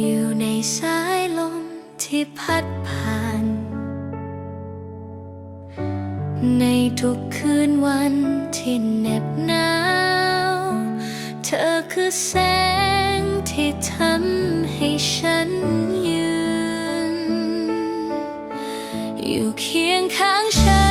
อยู่ในสายลมที่พัดผ่าน ในทุกคืนวันที่เหน็บหนาว เธอคือแสงที่ทำให้ฉันยืน อยู่เคียงข้างฉัน